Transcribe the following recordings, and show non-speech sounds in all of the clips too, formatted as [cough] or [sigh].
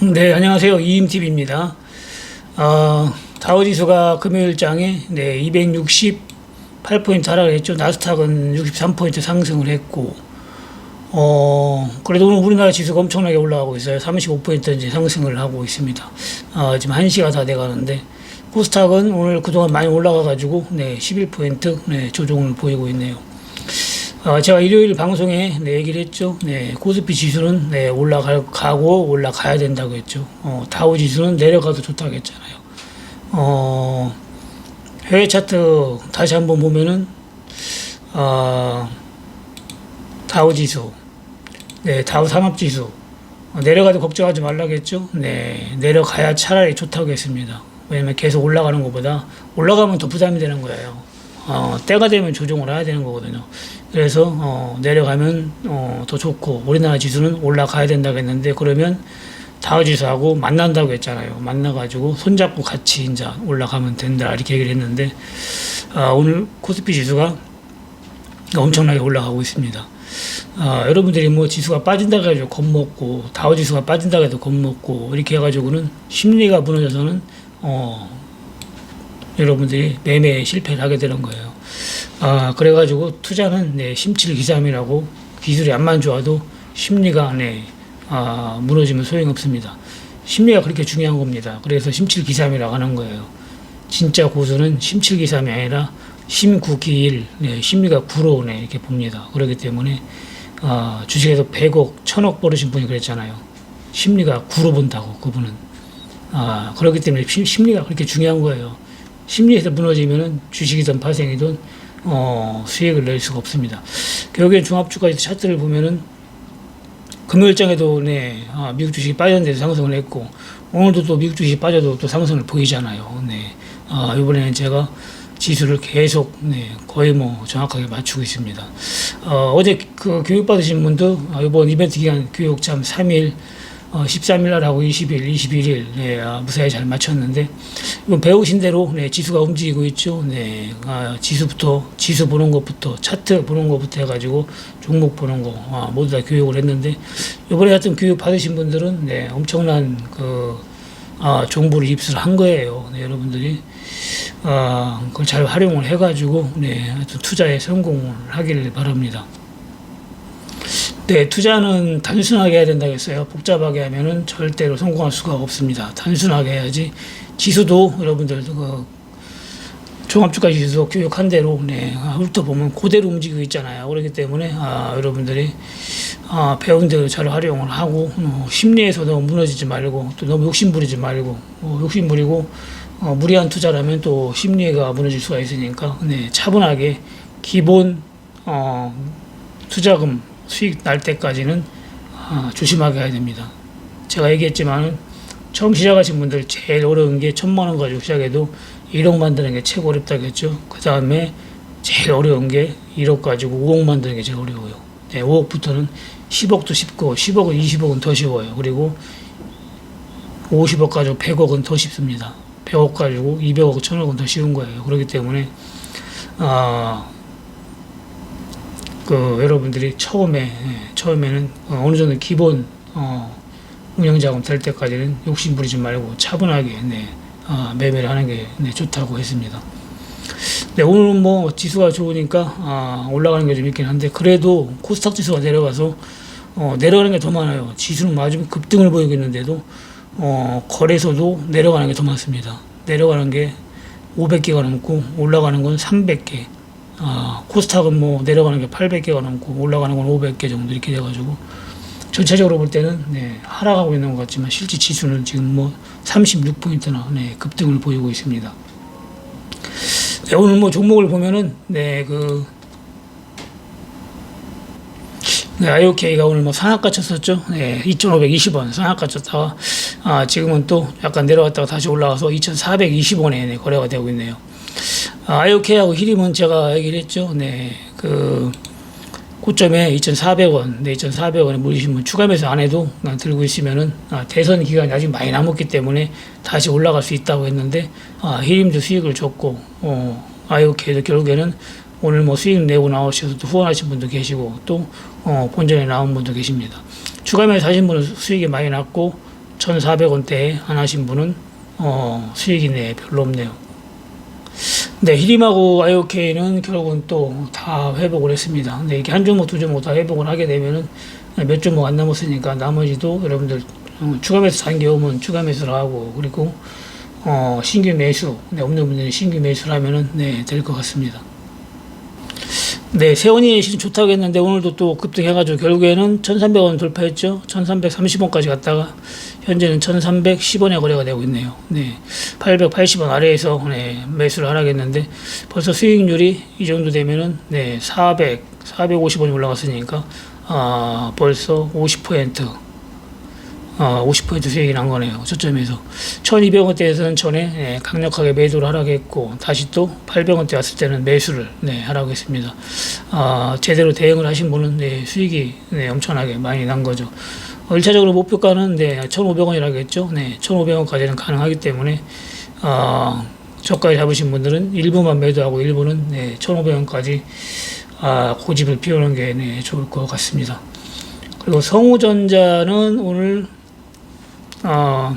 [laughs] 네, 안녕하세요. 이임TV입니다. 어, 다우지수가 금요일장에 네, 268포인트 하락을 했죠. 나스닥은 63포인트 상승을 했고, 어, 그래도 오늘 우리나라 지수가 엄청나게 올라가고 있어요. 35포인트 이제 상승을 하고 있습니다. 어, 지금 1시가 다 돼가는데, 코스닥은 오늘 그동안 많이 올라가가지고, 네, 11포인트, 네, 조정을 보이고 있네요. 어, 제가 일요일 방송에 네, 얘기를 했죠. 네, 코스피 지수는 네, 올라가고 올라가야 된다고 했죠. 어, 다우 지수는 내려가도 좋다고 했잖아요. 어, 해외 차트 다시 한번 보면은 어, 다우 지수, 네, 다우 산업 지수 어, 내려가도 걱정하지 말라고 했죠. 네, 내려가야 차라리 좋다고 했습니다. 왜냐면 계속 올라가는 것보다 올라가면 더 부담이 되는 거예요. 어, 때가 되면 조정을 해야 되는 거거든요. 그래서 어, 내려가면 어, 더 좋고 우리나라 지수는 올라가야 된다고 했는데 그러면 다우 지수하고 만난다고 했잖아요. 만나가지고 손잡고 같이 이제 올라가면 된다 이렇게 얘기를 했는데 아, 오늘 코스피 지수가 엄청나게 올라가고 있습니다. 아, 여러분들이 뭐 지수가 빠진다고 해서 겁먹고 다우 지수가 빠진다고 해도 겁먹고 이렇게 해가지고는 심리가 무너져서는 어, 여러분들이 매매에 실패를 하게 되는 거예요. 아, 그래가지고 투자는 네, 심칠기삼이라고 기술이 안만 좋아도 심리가 네, 아, 무너지면 소용없습니다. 심리가 그렇게 중요한 겁니다. 그래서 심칠기삼이라고 하는 거예요. 진짜 고수는 심칠기삼이 아니라 심구기일, 네, 심리가 구로 네, 이렇게 봅니다. 그렇기 때문에 아, 주식에서 100억, 1000억 벌으신 분이 그랬잖아요. 심리가 구로 본다고 그분은. 아, 그렇기 때문에 심- 심리가 그렇게 중요한 거예요. 심리에서 무너지면은 주식이든 파생이든 어, 수익을 낼 수가 없습니다. 결국엔 종합주가 차트를 보면은 금요일장에도 네, 아, 미국 주식이 빠졌는데도 상승을 했고 오늘도 또 미국 주식이 빠져도 또 상승을 보이잖아요. 네, 아, 이번에는 제가 지수를 계속 네, 거의 뭐 정확하게 맞추고 있습니다. 어, 어제 그 교육 받으신 분도 아, 이번 이벤트 기간 교육 참 3일 어, 13일 날 하고 20일, 21일 네, 아, 무사히 잘 맞췄는데 이건 배우신 대로 네, 지수가 움직이고 있죠. 네, 아, 지수부터 지수 보는 것부터 차트 보는 것부터 해가지고 종목 보는 거 아, 모두 다 교육을 했는데 이번에 하여튼 교육 받으신 분들은 네, 엄청난 그 아, 정보를 입수를 한 거예요. 네, 여러분들이 아, 그걸 잘 활용을 해가지고 네, 투자에 성공을 하기를 바랍니다. 네, 투자는 단순하게 해야 된다고 했어요. 복잡하게 하면은 절대로 성공할 수가 없습니다. 단순하게 해야지. 지수도 여러분들 그 종합주가 지수 교육한 대로 네, 아, 훑어보면 그대로 움직이고 있잖아요. 그렇기 때문에 아, 여러분들이 아, 배운 대로 잘 활용을 하고 어, 심리에서 너무 무너지지 말고 또 너무 욕심 부리지 말고 어, 욕심 부리고 어, 무리한 투자라면 또 심리가 무너질 수가 있으니까 네, 차분하게 기본 어, 투자금 수익 날 때까지는 아, 조심하게 해야 됩니다. 제가 얘기했지만 처음 시작하신 분들 제일 어려운 게 천만 원 가지고 시작해도 1억 만드는 게 최고 어렵다고 했죠. 그 다음에 제일 어려운 게 1억 가지고 5억 만드는 게 제일 어려워요. 네, 5억부터는 10억도 쉽고 10억은 20억은 더 쉬워요. 그리고 50억 가지고 100억은 더 쉽습니다. 100억 가지고 200억, 1000억은 더 쉬운 거예요. 그렇기 때문에 아, 그 여러분들이 처음에 예, 처음에는 어, 어느 정도 기본 어, 운영자금 될 때까지는 욕심 부리지 말고 차분하게 네, 아, 매매를 하는 게 네, 좋다고 했습니다. 네, 오늘은 뭐 지수가 좋으니까 아, 올라가는 게 좀 있긴 한데 그래도 코스닥 지수가 내려가서 어, 내려가는 게 더 많아요. 지수는 맞으면 급등을 보이고 있는데도 어, 거래소도 내려가는 게 더 많습니다. 내려가는 게 500개가 넘고 올라가는 건 300개. 아, 코스닥은 뭐 내려가는 게 800개가 넘고 올라가는 건 500개 정도 이렇게 돼가지고 전체적으로 볼 때는 네, 하락하고 있는 것 같지만 실제 지수는 지금 뭐 36포인트나 네, 급등을 보이고 있습니다. 네, 오늘 뭐 종목을 보면은 네 그 네, IOK가 오늘 뭐 상한가 쳤었죠. 네, 2,520원 상한가 쳤다가 아, 지금은 또 약간 내려갔다가 다시 올라와서 2,420원에 네, 거래가 되고 있네요. 아, IOK하고 히림은 제가 얘기를 했죠. 네, 그 고점에 2,400원, 네, 2,400원에 물리시면 추가 매수 안 해도 들고 있으면은 아, 대선 기간이 아직 많이 남았기 때문에 다시 올라갈 수 있다고 했는데 아, 히림도 수익을 줬고 어, IOK도 결국에는 오늘 뭐 수익 내고 나오셔서 또 후원하신 분도 계시고 또 어, 본전에 나온 분도 계십니다. 추가 매수 하신 분은 수익이 많이 났고 1,400원대 안 하신 분은 어, 수익이 네, 별로 없네요. 네, 히림하고 IOK는 결국은 또 다 회복을 했습니다. 근데 이게 한 종목, 두 종목 다 회복을 하게 되면은 몇 종목 안 남았으니까 나머지도 여러분들 어, 추가 매수 단계 오면 추가 매수를 하고 그리고 어, 신규 매수, 네, 없는 분들은 신규 매수를 하면은 네, 될 것 같습니다. 네, 세원이 실은 좋다고 했는데 오늘도 또 급등해가지고 결국에는 1,300원 돌파했죠. 1,330원까지 갔다가 현재는 1,310원에 거래가 되고 있네요. 네, 880원 아래에서 네, 매수를 하라겠는데 벌써 수익률이 이 정도 되면은 네, 400, 450원이 올라갔으니까 아, 벌써 50% 어, 50% 수익이 난 거네요. 저점에서. 1200원대에서는 전에 예, 강력하게 매도를 하라고 했고, 다시 또 800원대 왔을 때는 매수를 네, 하라고 했습니다. 아, 제대로 대응을 하신 분은 네, 수익이 네, 엄청나게 많이 난 거죠. 어, 1차적으로 목표가는 네, 1,500원이라고 했죠. 네, 1,500원까지는 가능하기 때문에, 아, 저가에 잡으신 분들은 일부만 매도하고 일부는 네, 1,500원까지 아, 고집을 피우는 게 네, 좋을 것 같습니다. 그리고 성우전자는 오늘 어,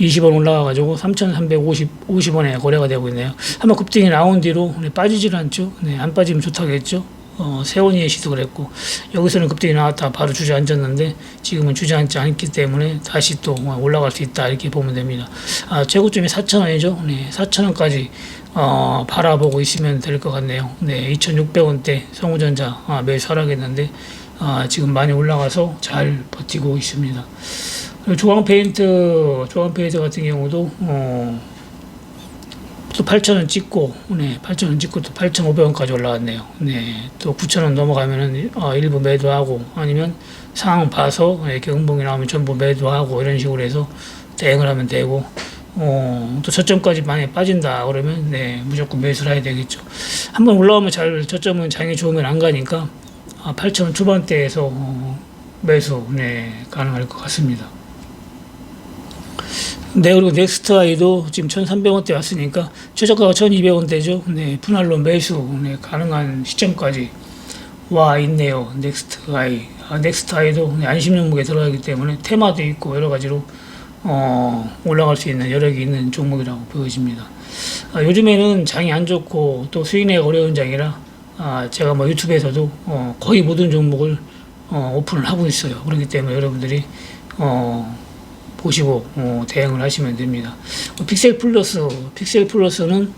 20원 올라가가지고 3,350 50원에 거래가 되고 있네요. 한번 급등이 나온 뒤로 네, 빠지질 않죠. 네, 안 빠지면 좋다겠죠. 어, 세원이의 시도를 했고 여기서는 급등이 나왔다 바로 주저앉았는데 지금은 주저앉지 않기 때문에 다시 또 올라갈 수 있다 이렇게 보면 됩니다. 아, 최고점이 4,000원이죠. 네, 4,000원까지 어, 바라보고 있으면 될 것 같네요. 네, 2,600원대 성우전자 아, 매수 하락했는데 아, 지금 많이 올라가서 잘 버티고 있습니다. 조광 페인트, 조광 페인트 같은 경우도 어, 또 8,000원 찍고, 네, 8,000원 찍고 또 8,500원까지 올라왔네요. 네, 또 9,000원 넘어가면은 어, 일부 매도하고 아니면 상황 봐서 이렇게 음봉이 나오면 전부 매도하고 이런 식으로 해서 대응을 하면 되고, 어, 또 저점까지 많이 빠진다 그러면 네, 무조건 매수를 해야 되겠죠. 한번 올라오면 잘 저점은 장이 좋으면 안 가니까 아, 8,000원 초반대에서 어, 매수 네, 가능할 것 같습니다. 네, 그리고 넥스트 아이도 지금 1,300원대 왔으니까 최저가가 1,200원대죠. 네, 분할로 매수 네, 가능한 시점까지 와 있네요. 넥스트 아이. 아, 넥스트 아이도 네, 안심 종목에 들어가기 때문에 테마도 있고 여러 가지로 어, 올라갈 수 있는 여력이 있는 종목이라고 보여집니다. 아, 요즘에는 장이 안 좋고 또 수익 내기 어려운 장이라 아, 제가 뭐 유튜브에서도 어, 거의 모든 종목을 어, 오픈을 하고 있어요. 그렇기 때문에 여러분들이 어, 보시고 어, 대응을 하시면 됩니다. 어, 픽셀 플러스, 픽셀 플러스는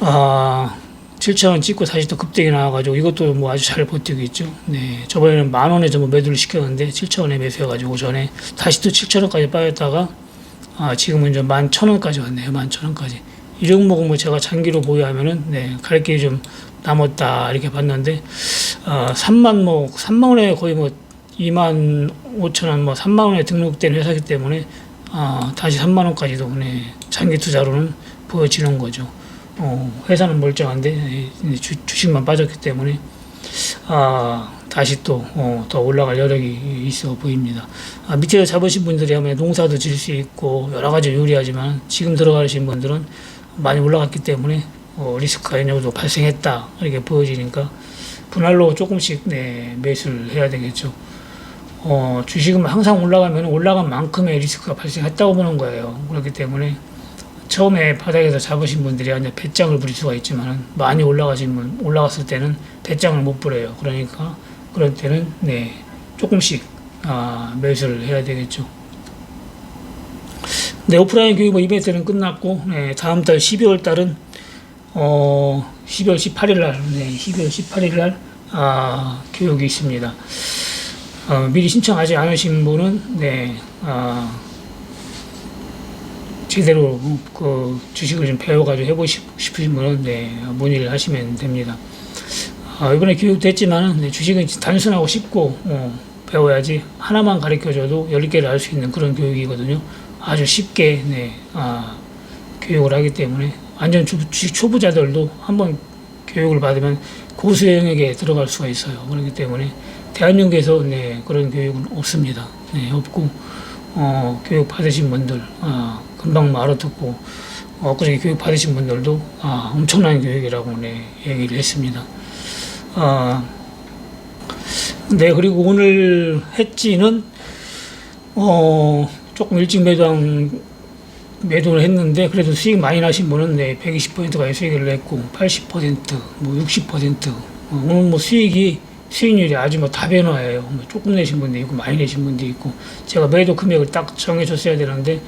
아, 7,000원 찍고 다시 또 급등이 나와가지고 이것도 뭐 아주 잘 버티고 있죠. 네. 저번에는 만 원에 전부 매도를 시켰는데 7,000원에 매수해가지고 전에 다시 또 7,000원까지 빠졌다가 아, 지금은 이제 11,000원까지 왔네요. 11,000원까지. 이 종목은 뭐 제가 장기로 보유하면은 네, 갈 길이 좀 남았다 이렇게 봤는데 어, 3만 뭐 3만 원에 거의 뭐 2만 5천 원, 뭐 3만 원에 등록된 회사이기 때문에 아, 다시 3만 원까지도 네, 장기 투자로는 보여지는 거죠. 어, 회사는 멀쩡한데 네, 주, 주식만 빠졌기 때문에 아, 다시 또, 어, 더 올라갈 여력이 있어 보입니다. 아, 밑에서 잡으신 분들이 하면 농사도 질 수 있고 여러 가지 유리하지만 지금 들어가신 분들은 많이 올라갔기 때문에 어, 리스크가 정도 발생했다 이렇게 보여지니까 분할로 조금씩 네, 매수를 해야 되겠죠. 어, 주식은 항상 올라가면 올라간 만큼의 리스크가 발생했다고 보는 거예요. 그렇기 때문에 처음에 바닥에서 잡으신 분들이 이제 배짱을 부릴 수가 있지만 많이 올라가신 분 올라갔을 때는 배짱을 못 부려요. 그러니까 그럴 때는 네 조금씩 아, 매수를 해야 되겠죠. 네 오프라인 교육 뭐 이벤트는 끝났고 네, 다음 달 12월 달은 어 12월 18일 날 네, 12월 18일 날 아, 교육이 있습니다. 어, 미리 신청하지 않으신 분은 네 아, 제대로 그 주식을 좀 배워가지고 해보시고 싶으신 분은 네, 문의를 하시면 됩니다. 아, 이번에 교육됐지만 네, 주식은 단순하고 쉽고 어, 배워야지 하나만 가르쳐줘도 10개를 알 수 있는 그런 교육이거든요. 아주 쉽게 네, 아, 교육을 하기 때문에 완전 주, 주식 초보자들도 한번 교육을 받으면 고수 영역에 들어갈 수가 있어요. 그렇기 때문에 대한민국에서 네, 그런 교육은 없습니다. 네, 없고 어, 교육 받으신 분들 아, 금방 뭐 알아듣고 어, 그저께 교육 받으신 분들도 아, 엄청난 교육이라고 네, 얘기를 했습니다. 아, 네 그리고 오늘 했지는 어, 조금 일찍 매도한 매도를 했는데 그래도 수익 많이 나신 분은 네, 120%가 수익을 냈고 80%, 뭐 60%, 어, 오늘 뭐 수익이 수익률이 아주 뭐 다변화예요. 뭐 조금 내신 분도 있고 많이 내신 분도 있고 제가 매도 금액을 딱 정해줬어야 되는데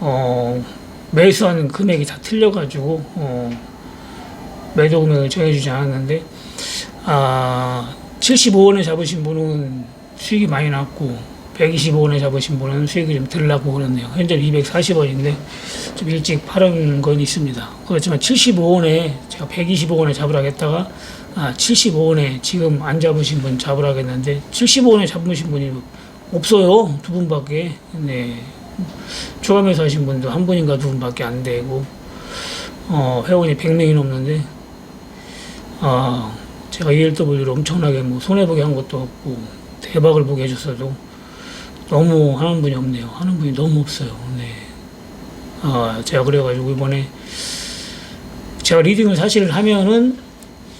어, 매수하는 금액이 다 틀려가지고 어, 매도 금액을 정해주지 않았는데 아 75원에 잡으신 분은 수익이 많이 났고 125원에 잡으신 분은 수익이 좀 덜 나고 그렇네요. 현재 240원인데 좀 일찍 팔은 건 있습니다. 그렇지만 75원에 제가 125원에 잡으라 했다가 아 75원에 지금 안 잡으신 분 잡으라 했는데 75원에 잡으신 분이 없어요. 두 분밖에. 네. 추가매수 하신 분도 한 분인가 두 분밖에 안 되고 어, 회원이 100명이 넘는데 아, 제가 ELW를 엄청나게 뭐 손해보게 한 것도 없고 대박을 보게 해줬어도 너무 하는 분이 없네요. 하는 분이 너무 없어요. 네. 아, 제가 그래가지고 이번에 제가 리딩을 사실 하면은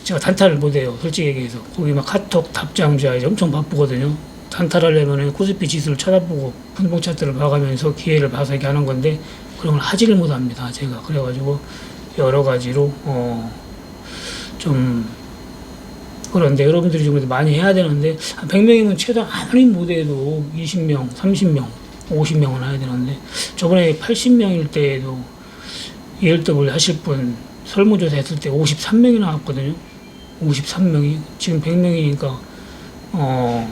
제가 단타를 못해요. 솔직히 얘기해서. 거기 막 카톡 답장 줘야지 엄청 바쁘거든요. 단타하려면은 코스피 지수를 쳐다보고 분봉 차트를 봐가면서 기회를 봐서 이렇게 하는 건데 그런 걸 하지를 못합니다. 제가. 그래가지고 여러 가지로 어, 좀 그런데 여러분들이 좀 많이 해야 되는데 한 100명이면 최소 아무리 못해도 20명, 30명, 50명은 해야 되는데 저번에 80명일 때에도 ELW 하실 분 설문조사 했을 때 53명이 나왔거든요. 53명이 지금 100명이니까 어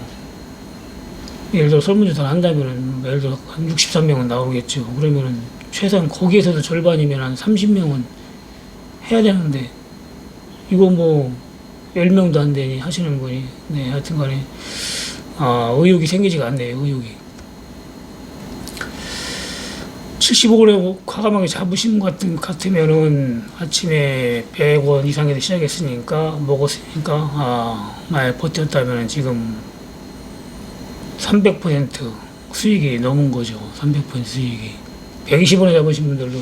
예를 들어 설문조사를 한다면은 예를 들어 한 63명은 나오겠죠. 그러면은 최소한 거기에서도 절반이면 한 30명은 해야 되는데 이거 뭐 10명도 안 되니 하시는 분이 네 하여튼 간에 아, 의욕이 생기지가 않네요. 의욕이 75원에 과감하게 잡으신 것 같은, 같으면은 아침에 100원 이상에서 시작했으니까 먹었으니까 아, 만약 버텼다면 지금 300% 수익이 넘은 거죠. 300% 수익이 120원에 잡으신 분들도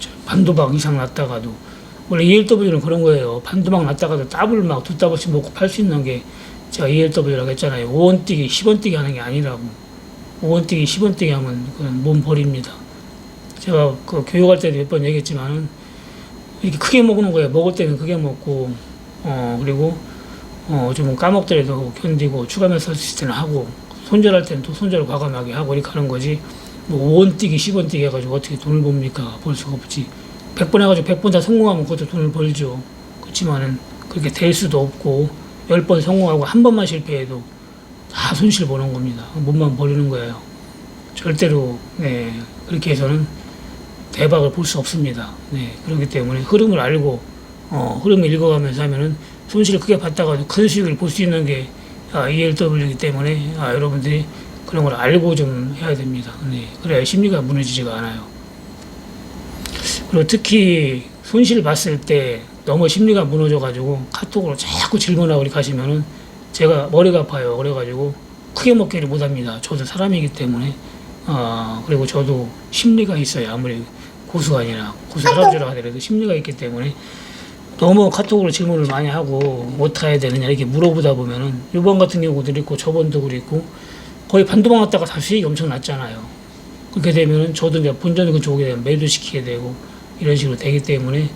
저 반도박 이상 났다가도 원래 ELW는 그런 거예요. 반도박 났다가도 더블 막 두 더블씩 먹고 팔 수 있는 게 제가 ELW라고 했잖아요. 5원 뛰기, 10원 뛰기 하는 게 아니라고. 5원 뛰기, 10원 뛰기 하면 그건 몸 버립니다. 제가 그 교육할 때도 몇 번 얘기했지만은 이렇게 크게 먹는 거예요. 먹을 때는 크게 먹고 어 그리고 어좀 까먹더라도 견디고 추가 면서 쓸 때는 하고 손절할 때는 또 손절을 과감하게 하고 이렇게 하는 거지. 뭐 5원 뛰기 10원 뛰기 해가지고 어떻게 돈을 법니까? 볼 수가 없지. 100번 해가지고 100번 다 성공하면 그것도 돈을 벌죠. 그렇지만은 그렇게 될 수도 없고 10번 성공하고 한 번만 실패해도 다 손실 보는 겁니다. 몸만 버리는 거예요. 절대로 네 그렇게 해서는 대박을 볼 수 없습니다. 네, 그렇기 때문에 흐름을 알고 어, 흐름을 읽어가면서 하면은 손실을 크게 봤다가도 큰 수익을 볼 수 있는 게 아, ELW이기 때문에 아, 여러분들이 그런 걸 알고 좀 해야 됩니다. 네, 그래야 심리가 무너지지가 않아요. 그리고 특히 손실 봤을 때 너무 심리가 무너져가지고 카톡으로 자꾸 질문하고 하시면은 제가 머리가 아파요. 그래가지고 크게 먹기를 못합니다. 저도 사람이기 때문에 아 그리고 저도 심리가 있어요. 아무리 고수가 아니라 고수 할아버지라 하더라도 심리가 있기 때문에 너무 카톡으로 질문을 많이 하고 해야 되느냐 이렇게 물어보다 보면은 이번 같은 경우도 그렇고 저번도 그렇고 거의 반도막 났다가 다 수익이 엄청 났잖아요. 그렇게 되면은 저도 이제 본전 그쪽에 대한 매도시키게 되고 이런 식으로 되기 때문에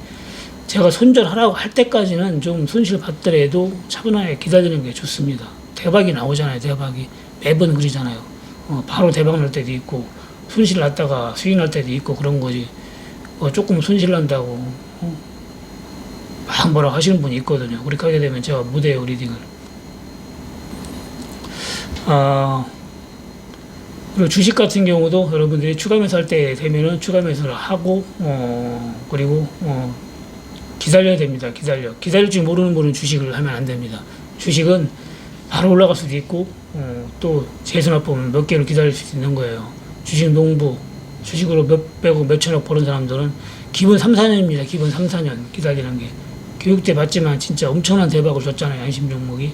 제가 손절하라고 할 때까지는 좀 손실 받더라도 차분하게 기다리는 게 좋습니다. 대박이 나오잖아요. 대박이 매번 그러잖아요. 어, 바로 대박 날 때도 있고 손실 났다가 수익 날 때도 있고 그런 거지. 어, 조금 손실 난다고 어, 막 뭐라 하시는 분이 있거든요. 그렇게 하게 되면 제가 못해요 리딩을. 아 그리고 주식 같은 경우도 여러분들이 추가 매수할 때 되면은 추가 매수를 하고 어 그리고 어 기다려야 됩니다. 기다려. 기다릴 줄 모르는 분은 주식을 하면 안 됩니다. 주식은 바로 올라갈 수도 있고 어, 또 재수납 보면 몇 개를 기다릴 수 있는 거예요. 주식 농부 주식으로 몇 백억 몇 천억 버는 사람들은 기본 3, 4년입니다. 기본 3, 4년 기다리는 게 교육때 받지만 진짜 엄청난 대박을 줬잖아요. 안심 종목이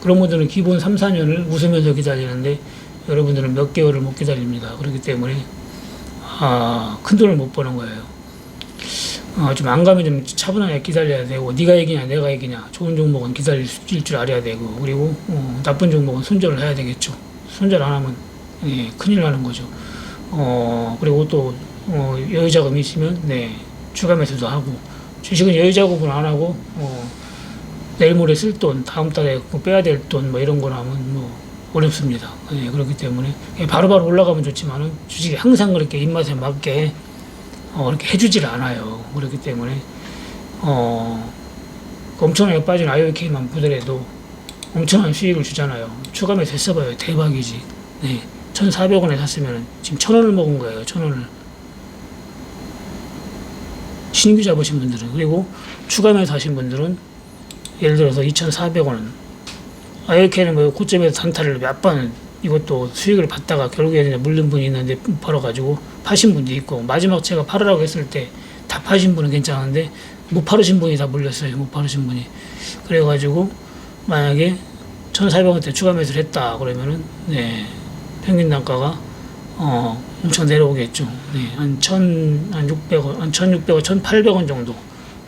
그런 분들은 기본 3, 4년을 웃으면서 기다리는데 여러분들은 몇 개월을 못 기다립니다. 그렇기 때문에 아, 큰 돈을 못 버는 거예요. 어, 좀안 가면 좀 차분하게 기다려야 되고 네가 이기냐 내가 이기냐 좋은 종목은 기다릴 수- 줄 알아야 되고 그리고 어, 나쁜 종목은 손절을 해야 되겠죠. 손절 안 하면 예, 큰일 나는 거죠. 어, 그리고 또, 어, 여유자금이 있으면, 네, 추가 매수도 하고, 주식은 여유자금을 안 하고, 어, 내일 모레 쓸 돈, 다음 달에 그 빼야 될 돈, 뭐 이런 거 하면 뭐 어렵습니다. 네, 그렇기 때문에 그냥 바로바로 올라가면 좋지만은 주식이 항상 그렇게 입맛에 맞게 어, 그렇게 해주질 않아요. 그렇기 때문에, 어, 그 엄청나게 빠진 IOK만 보더라도 엄청난 수익을 주잖아요. 추가 매수 했어봐요. 대박이지. 네. 1,400원에 샀으면 지금 1,000원을 먹은 거예요. 1,000원을. 신규 잡으신 분들은. 그리고 추가 매수 하신 분들은 예를 들어서 2,400원. IOK는 뭐 고점에서 단타를 몇 번 이것도 수익을 받다가 결국에는 물린 분이 있는데 팔아가지고 파신 분도 있고 마지막 제가 팔으라고 했을 때 다 파신 분은 괜찮은데 못 팔으신 분이 다 물렸어요. 못 팔으신 분이. 그래가지고 만약에 1,400원대 추가 매수를 했다 그러면은 네 평균 단가가 어 엄청 내려오겠죠. 네, 한 1,000, 한 600원, 한 1,600원, 1,800원 정도.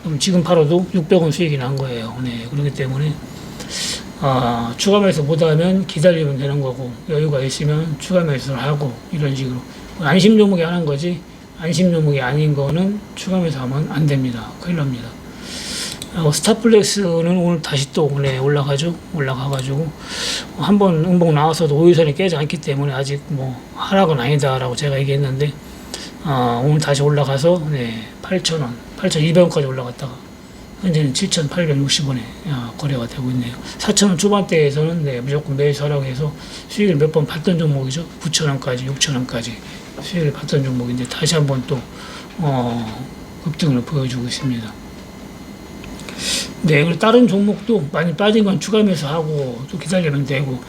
그럼 지금 팔아도 600원 수익이 난 거예요. 네, 그렇기 때문에 아, 추가 매수 못하면 기다리면 되는 거고 여유가 있으면 추가 매수를 하고 이런 식으로 안심 종목이 하는 거지 안심 종목이 아닌 거는 추가 매수하면 안 됩니다. 큰일 납니다. 어, 스타플렉스는 오늘 다시 또 네, 올라가죠. 올라가가지고 한번 음봉 나와서도 5일선이 깨지 않기 때문에 아직 뭐 하락은 아니다라고 제가 얘기했는데 어, 오늘 다시 올라가서 네, 8,000원, 8,200원까지 올라갔다가 현재는 7,860원에 거래가 되고 있네요. 4,000원 초반대에서는 네, 무조건 매수하라고 해서 수익을 몇 번 봤던 종목이죠. 9,000원까지, 6,000원까지 수익을 봤던 종목인데 다시 한번 또 어, 급등을 보여주고 있습니다. 네, 그리고 다른 종목도 많이 빠진 건 추가 매수하고 또 기다리면 되고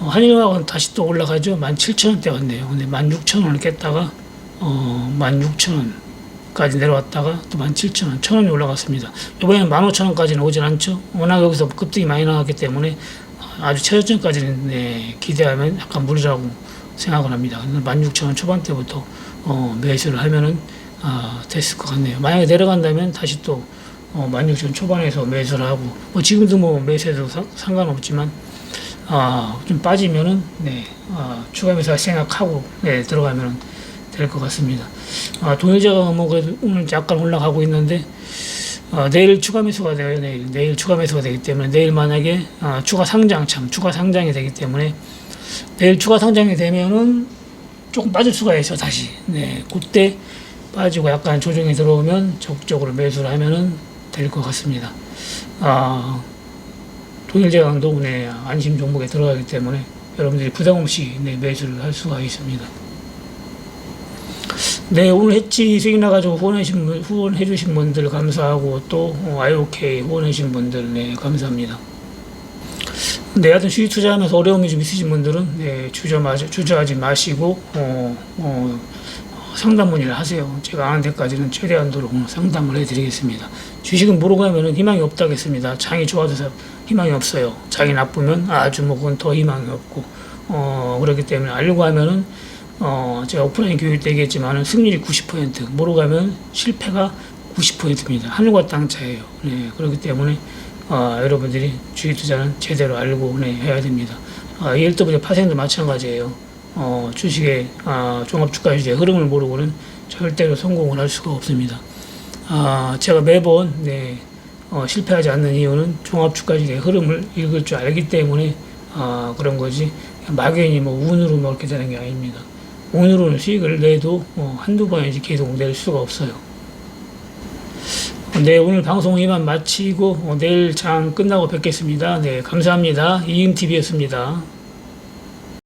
어, 한일화학은 다시 또 올라가죠. 17,000원대 왔네요. 근데 16,000원을 깼다가 어, 16,000원 까지 내려왔다가 또 17,000원, 1,000원이 올라갔습니다. 이번에는 15,000원까지는 오진 않죠. 워낙 여기서 급등이 많이 나왔기 때문에 아주 최저점까지는 네, 기대하면 약간 무리라고 생각을 합니다. 16,000원 초반대부터 어, 매수를 하면은 아, 됐을 것 같네요. 만약에 내려간다면 다시 또 어, 16,000 초반에서 매수를 하고 뭐 지금도 뭐 매수해도 상, 상관없지만 아, 좀 빠지면은 네, 아, 추가 매수 생각하고 네, 들어가면은 될 것 같습니다. 아, 동일자가 뭐 그래도 오늘 약간 올라가고 있는데 아, 내일 추가 매수가 돼요. 내일 내일 추가 매수가 되기 때문에 내일 만약에 아, 추가 상장 참 추가 상장이 되기 때문에 내일 추가 상장이 되면은 조금 빠질 수가 있어 다시. 네, 그때 빠지고 약간 조정이 들어오면 적극적으로 매수를 하면은 될 것 같습니다. 아, 동일제강도 네, 안심 종목에 들어가기 때문에 여러분들이 부담 없이 네, 매수를 할 수가 있습니다. 네, 오늘 해치 수익 나가지고 후원해주신, 분- 후원해주신 분들 감사하고 또 어, IOK 후원해주신 분들 네, 감사합니다. 네, 하여튼 수익 투자하면서 어려움이 좀 있으신 분들은 네, 주저하지, 주저하지 마시고 어, 어, 상담 문의를 하세요. 제가 아는 데까지는 최대한도로 상담을 해드리겠습니다. 주식은 모르고 하면 희망이 없다겠습니다. 장이 좋아져서 희망이 없어요. 장이 나쁘면 아주 뭐 그건 더 희망이 없고 어, 그렇기 때문에 알고 하면은 어, 제가 오프라인 교육 때 얘기했지만은 승률이 90% 모르고 하면 실패가 90%입니다. 하늘과 땅 차이에요. 네, 그렇기 때문에 어, 여러분들이 주식 투자는 제대로 알고 네, 해야 됩니다. 어, ELW 파생도 마찬가지예요. 어, 주식의 아, 종합주가시장의 흐름을 모르고는 절대로 성공을 할 수가 없습니다. 아, 제가 매번 네, 어, 실패하지 않는 이유는 종합주가시장의 흐름을 읽을 줄 알기 때문에 아, 그런 거지 막연히 뭐 운으로 뭐 이렇게 되는 게 아닙니다. 운으로는 수익을 내도 어, 한두 번이지 계속 낼 수가 없어요. 네, 오늘 방송 이만 마치고 어, 내일 장 끝나고 뵙겠습니다. 네, 감사합니다. 이임TV였습니다.